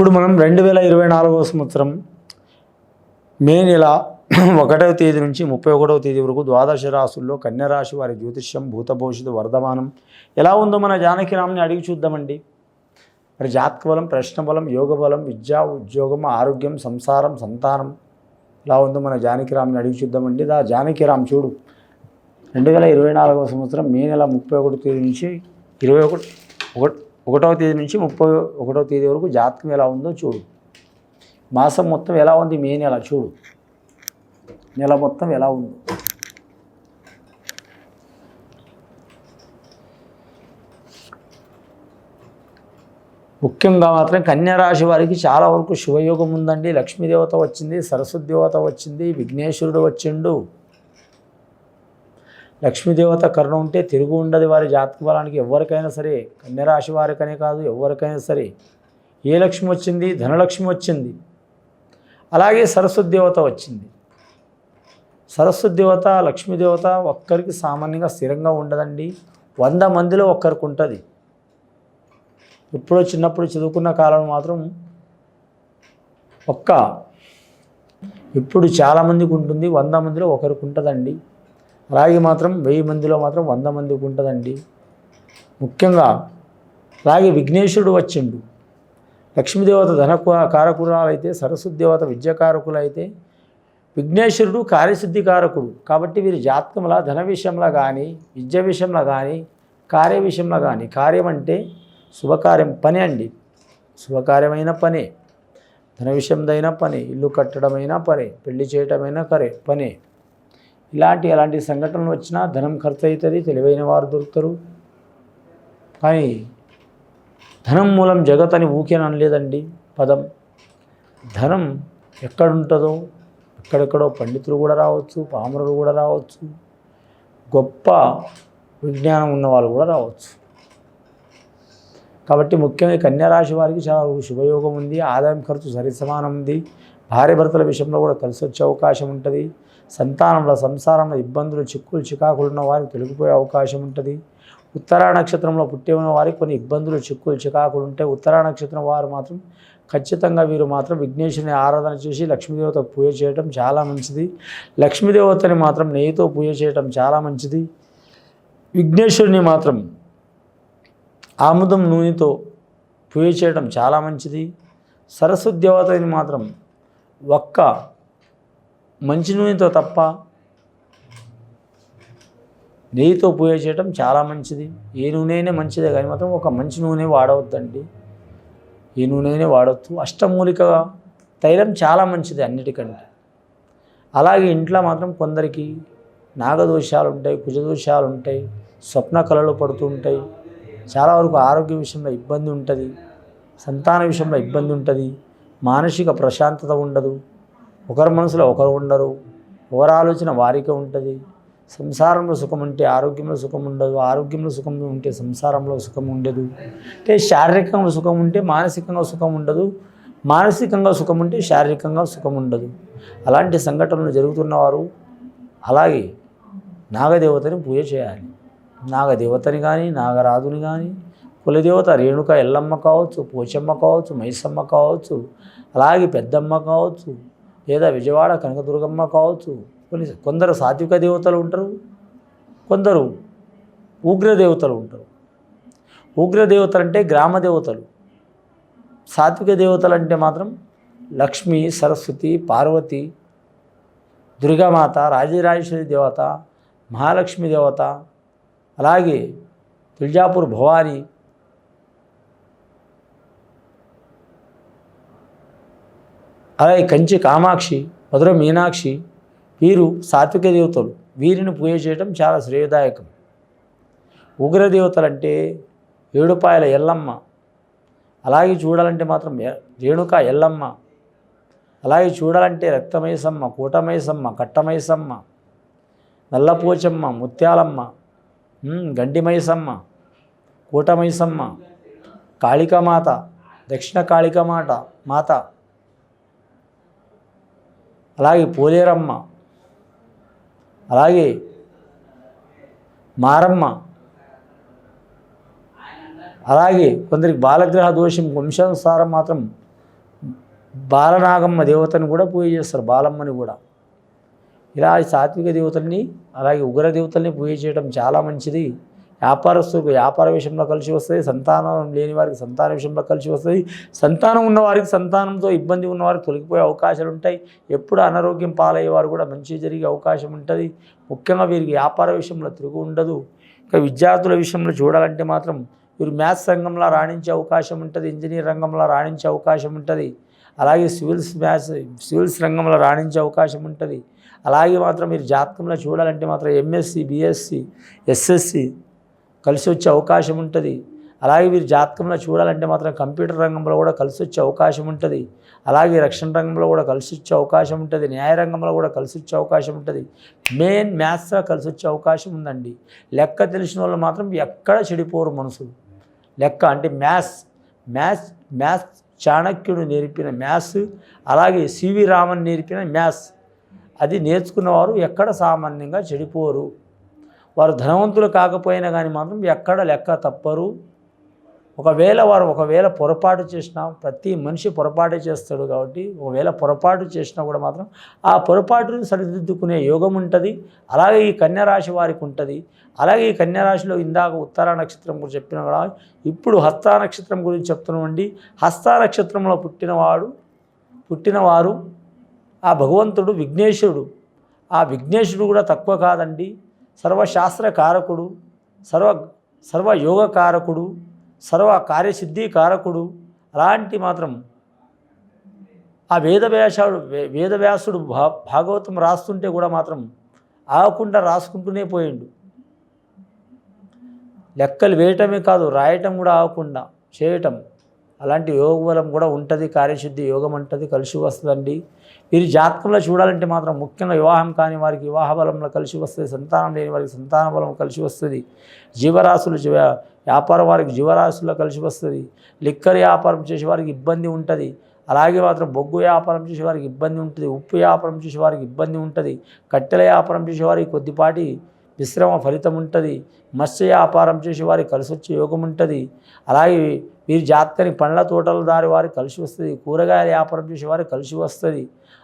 ఇప్పుడు మనం రెండు వేల ఇరవై నాలుగవ సంవత్సరం మే నెల ఒకటవ తేదీ నుంచి ముప్పై ఒకటవ తేదీ వరకు ద్వాదశ రాసుల్లో కన్యరాశి వారి జ్యోతిష్యం భూత భవిష్యత్తు వర్ధమానం ఎలా ఉందో మన జానకిరామ్ని అడిగి చూద్దామండి. మరి జాతక బలం ప్రశ్న బలం యోగ బలం విద్య ఉద్యోగం ఆరోగ్యం సంసారం సంతానం ఎలా ఉందో మన జానకిరామ్ని అడిగి చూద్దామండి. దా జానకిరామ్ చూడు. రెండు వేల ఇరవై నాలుగవ సంవత్సరం మే నెల ముప్పై ఒకటో తేదీ నుంచి ఇరవై ఒకటి ఒకటి ఒకటవ తేదీ నుంచి ముప్పై ఒకటవ తేదీ వరకు జాతకం ఎలా ఉందో చూడు. మాసం మొత్తం ఎలా ఉంది? మే నెల చూడు. నెల మొత్తం ఎలా ఉంది? ముఖ్యంగా మాత్రం కన్యారాశి వారికి చాలా వరకు శుభయోగం ఉందండి. లక్ష్మీదేవత వచ్చింది సరస్వతి దేవత వచ్చింది విఘ్నేశ్వరుడు వచ్చిండు. లక్ష్మీదేవత కరుణ ఉంటే తిరుగు ఉండదు వారి జాతక బలానికి. ఎవరికైనా సరే కన్యరాశి వారికనే కాదు ఎవరికైనా సరే. ఏ లక్ష్మి వచ్చింది? ధనలక్ష్మి వచ్చింది. అలాగే సరస్వతి దేవత వచ్చింది. సరస్వతి దేవత లక్ష్మీదేవత ఒక్కరికి సామాన్యంగా స్థిరంగా ఉండదండి. వంద మందిలో ఒక్కరికి ఉంటుంది. ఇప్పుడు చిన్నప్పుడు చదువుకున్న కాలం మాత్రం ఒక్క. ఇప్పుడు చాలామందికి ఉంటుంది వంద మందిలో ఒకరికి ఉంటుందండి. రాగి మాత్రం వెయ్యి మందిలో మాత్రం వంద మందికి ఉంటుందండి. ముఖ్యంగా రాగి విఘ్నేశ్వరుడు వచ్చిండు. లక్ష్మీదేవత ధన కారకురాలైతే సరస్వతి దేవత విద్యకారకులైతే విఘ్నేశ్వరుడు కార్యసిద్ధి కారకుడు. కాబట్టి వీరి జాతకంలా ధన విషయంలో కానీ విద్య విషయంలో కానీ కార్య విషయంలో కానీ కార్యం అంటే శుభకార్యం పని అండి. శుభకార్యమైన పనే. ధన విషయందైన పని ఇల్లు కట్టడమైనా పనే పెళ్ళి చేయటమైనా కరే పనే. ఇలాంటి ఎలాంటి సంఘటనలు వచ్చినా ధనం ఖర్చు అవుతుంది తెలివైన వారు దొరుకుతారు. కానీ ధనం మూలం జగత్ అని ఊకేననలేదండి పదం. ధనం ఎక్కడుంటుందో ఎక్కడెక్కడో పండితులు కూడా రావచ్చు పామరులు కూడా రావచ్చు గొప్ప విజ్ఞానం ఉన్న వాళ్ళు కూడా రావచ్చు. కాబట్టి ముఖ్యంగా కన్యారాశి వారికి చాలా శుభయోగం ఉంది ఆదాయం ఖర్చు సరి సమానం ఉంది భార్య భర్తల విషయంలో కూడా కలిసి వచ్చే అవకాశం ఉంటుంది. సంతానంలో సంసారంలో ఇబ్బందులు చిక్కులు చికాకులు ఉన్న వారికి తొలగిపోయే అవకాశం ఉంటుంది. ఉత్తరా నక్షత్రంలో పుట్టి ఉన్న వారికి కొన్ని ఇబ్బందులు చిక్కులు చికాకులు ఉంటాయి ఉత్తరా నక్షత్రం వారు మాత్రం ఖచ్చితంగా వీరు మాత్రం విఘ్నేశ్వరిని ఆరాధన చేసి లక్ష్మీదేవతకు పూజ చేయటం చాలా మంచిది. లక్ష్మీదేవతని మాత్రం నెయ్యితో పూజ చేయటం చాలా మంచిది. విఘ్నేశ్వరుని మాత్రం ఆముదం నూనెతో పూజ చేయడం చాలా మంచిది. సరస్వతి దేవతని మాత్రం ఒక్క మంచి నూనెతో తప్ప నెయ్యితో పూజ చేయడం చాలా మంచిది. ఏ నూనె అయినా మంచిదే కానీ మాత్రం ఒక మంచి నూనె వాడవద్దండి. ఏ నూనెనే వాడవద్దు అష్టమూలిక తైలం చాలా మంచిది అన్నిటికంటే. అలాగే ఇంట్లో మాత్రం కొందరికి నాగదోషాలు ఉంటాయి కుజదోషాలు ఉంటాయి స్వప్న కళలు పడుతూ ఉంటాయి చాలా వరకు ఆరోగ్య విషయంలో ఇబ్బంది ఉంటుంది. సంతాన విషయంలో ఇబ్బంది ఉంటుంది. మానసిక ప్రశాంతత ఉండదు. ఒకరి మనసులో ఒకరు ఉండరు. ఎవరి ఆలోచన వారికే ఉంటుంది. సంసారంలో సుఖం ఉంటే ఆరోగ్యంలో సుఖం ఉండదు. ఆరోగ్యంలో సుఖం ఉంటే సంసారంలో సుఖం ఉండదు. అంటే శారీరకంగా సుఖం ఉంటే మానసికంగా సుఖం ఉండదు. మానసికంగా సుఖం ఉంటే శారీరకంగా సుఖం ఉండదు. అలాంటి సంఘటనలు జరుగుతున్నవారు అలాగే నాగదేవతని పూజ చేయాలి. నాగదేవతని కానీ నాగరాజుని కానీ కులదేవత రేణుక ఎల్లమ్మ కావచ్చు పోచమ్మ కావచ్చు మైసమ్మ కావచ్చు అలాగే పెద్దమ్మ కావచ్చు లేదా విజయవాడ కనకదుర్గమ్మ కావచ్చు. కొన్ని కొందరు సాత్విక దేవతలు ఉంటారు కొందరు ఉగ్ర దేవతలు ఉంటారు. ఉగ్ర దేవతలు అంటే గ్రామ దేవతలు. సాత్విక దేవతలు అంటే మాత్రం లక్ష్మి సరస్వతి పార్వతి దుర్గామాత రాజరాజేశ్వరి దేవత మహాలక్ష్మి దేవత అలాగే తుల్జాపూర్ భవాని అలాగే కంచి కామాక్షి మధుర మీనాక్షి వీరు సాత్విక దేవతలు. వీరిని పూజ చేయడం చాలా శ్రేయదాయకం. ఉగ్రదేవతలంటే ఏడుపాయల ఎల్లమ్మ. అలాగే చూడాలంటే మాత్రం రేణుక ఎల్లమ్మ. అలాగే చూడాలంటే రక్తమైసమ్మ కూటమైసమ్మ కట్టమైసమ్మ నల్లపోచమ్మ ముత్యాలమ్మ ఉమ్, గండిమైసమ్మ కూటమైసమ్మ కాళికామాత దక్షిణ కాళికమాట మాత. అలాగే పోలేరమ్మ అలాగే మారమ్మ అలాగే కొందరికి బాలగ్రహ దోషం వంశానుసారం మాత్రం బాలనాగమ్మ దేవతను కూడా పూజ చేస్తారు బాలమ్మని కూడా. ఇలా ఈ సాత్విక దేవతల్ని అలాగే ఉగ్ర దేవతల్ని పూజ చేయడం చాలా మంచిది. వ్యాపారస్తులకు వ్యాపార విషయంలో కలిసి వస్తుంది సంతానం లేని వారికి సంతాన విషయంలో కలిసి వస్తుంది. సంతానం ఉన్నవారికి సంతానంతో ఇబ్బంది ఉన్నవారికి తొలగిపోయే అవకాశాలు ఉంటాయి. ఎప్పుడు అనారోగ్యం పాలయ్యే వారు కూడా మంచి జరిగే అవకాశం ఉంటుంది. ముఖ్యంగా వీరికి వ్యాపార విషయంలో తిరుగు ఉండదు. ఇంకా విద్యార్థుల విషయంలో చూడాలంటే మాత్రం వీరు మ్యాథ్స్ రంగంలో రాణించే అవకాశం ఉంటుంది ఇంజనీర్ రంగంలో రాణించే అవకాశం ఉంటుంది. అలాగే సివిల్స్ మ్యాథ్స్ సివిల్స్ రంగంలో రాణించే అవకాశం ఉంటుంది. అలాగే మాత్రం మీరు జాతకంలో చూడాలంటే మాత్రం ఎంఎస్సి బిఎస్సి ఎస్ఎస్సి కలిసి వచ్చే అవకాశం ఉంటుంది. అలాగే వీరి జాతకంలో చూడాలంటే మాత్రం కంప్యూటర్ రంగంలో కూడా కలిసి వచ్చే అవకాశం ఉంటుంది. అలాగే రక్షణ రంగంలో కూడా కలిసి వచ్చే అవకాశం ఉంటుంది. న్యాయ రంగంలో కూడా కలిసి వచ్చే అవకాశం ఉంటుంది. మెయిన్ మ్యాథ్స్లో కలిసి వచ్చే అవకాశం ఉందండి. లెక్క తెలిసిన వాళ్ళు మాత్రం ఎక్కడ చెడిపోరు మనసు. లెక్క అంటే మ్యాథ్స్ మ్యాథ్స్ మ్యాథ్స్ చాణక్యుడు నేర్పిన మ్యాథ్స్ అలాగే సివి రామన్ నేర్పిన మ్యాథ్స్. అది నేర్చుకున్నవారు ఎక్కడ సామాన్యంగా చెడిపోరు. వారు ధనవంతులు కాకపోయినా కానీ మాత్రం ఎక్కడ లెక్క తప్పరు. ఒకవేళ వారు ఒకవేళ పొరపాటు చేసినా ప్రతి మనిషి పొరపాటే చేస్తాడు కాబట్టి ఒకవేళ పొరపాటు చేసినా కూడా మాత్రం ఆ పొరపాటును సరిదిద్దుకునే యోగం ఉంటుంది. అలాగే ఈ కన్యరాశి వారికి ఉంటుంది. అలాగే ఈ కన్యరాశిలో ఇందాక ఉత్తర నక్షత్రం గురించి చెప్పిన కూడా ఇప్పుడు హస్త నక్షత్రం గురించి చెప్తున్నామండి. హస్త నక్షత్రంలో పుట్టినవాడు పుట్టినవారు ఆ భగవంతుడు విఘ్నేశ్వరుడు. ఆ విఘ్నేశ్వరుడు కూడా తక్కువ కాదండి. సర్వశాస్త్ర కారకుడు సర్వ సర్వయోగకారకుడు సర్వ కార్యసిద్ధికారకుడు అలాంటి మాత్రం ఆ వేదవ్యాసాడు వేదవ్యాసుడు భా భాగవతం రాస్తుంటే కూడా మాత్రం ఆగకుండా రాసుకుంటూనే పోయిండు. లెక్కలు వేయటమే కాదు రాయటం కూడా ఆగకుండా చేయటం. అలాంటి యోగ బలం కూడా ఉంటుంది కార్యశుద్ధి యోగం అంటుంది కలిసి వస్తుందండి. వీరి జాతకంలో చూడాలంటే మాత్రం ముఖ్యంగా వివాహం కాని వారికి వివాహ బలంలో కలిసి వస్తుంది సంతానం లేని వారికి సంతాన బలం కలిసి వస్తుంది. జీవరాశులు వ్యాపారం వారికి జీవరాశుల్లో కలిసి వస్తుంది. లిక్కర్ వ్యాపారం చేసే వారికి ఇబ్బంది ఉంటుంది. అలాగే మాత్రం బొగ్గు వ్యాపారం చేసే వారికి ఇబ్బంది ఉంటుంది. ఉప్పు వ్యాపారం చేసే వారికి ఇబ్బంది ఉంటుంది. కట్టెల వ్యాపారం చేసే వారికి కొద్దిపాటి విశ్రమ ఫలితం ఉంటుంది మత్స్య వ్యాపారం చేసే వారికి కలిసి వచ్చే యోగం ఉంటుంది అలాగే వీరి జాతకని పండ్ల తోటల దారి వారికి కలిసి వస్తుంది కూరగాయల వ్యాపారం చేసే వారికి కలిసి వస్తుంది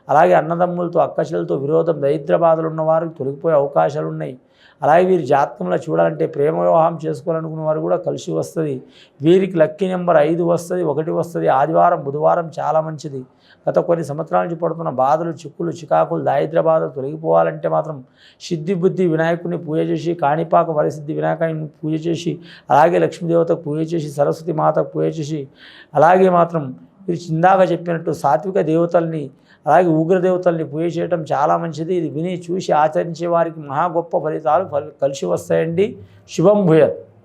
అలాగే అన్నదమ్ములతో అక్కచెలతో విరోధం దరిద్ర బాధలు ఉన్న వారికి తొలగిపోయే అవకాశాలు ఉన్నాయి అలాగే వీరి జాతకంలో చూడాలంటే ప్రేమ వివాహం చేసుకోవాలనుకున్న వారు కూడా కలిసి వస్తుంది. వీరికి లక్కీ నెంబర్ ఐదు వస్తుంది ఒకటి వస్తుంది. ఆదివారం బుధవారం చాలా మంచిది. గత కొన్ని సంవత్సరాల నుంచి పడుతున్న బాధలు చిక్కులు చికాకులు దారిద్ర బాధలు తొలగిపోవాలంటే మాత్రం సిద్ధి బుద్ధి వినాయకుడిని పూజ చేసి కాణిపాక వరసిద్ధి వినాయకుడిని పూజ చేసి అలాగే లక్ష్మీదేవతకు పూజ చేసి సరస్వతి మాతకు పూజ చేసి అలాగే మాత్రం మీరు చిందాక చెప్పినట్టు సాత్విక దేవతల్ని అలాగే ఉగ్ర దేవతల్ని పూజ చేయడం చాలా మంచిది. ఇది విని చూసి ఆచరించే వారికి మహా గొప్ప ఫలితాలు కలిసి వస్తాయండి. శుభం భూయత్.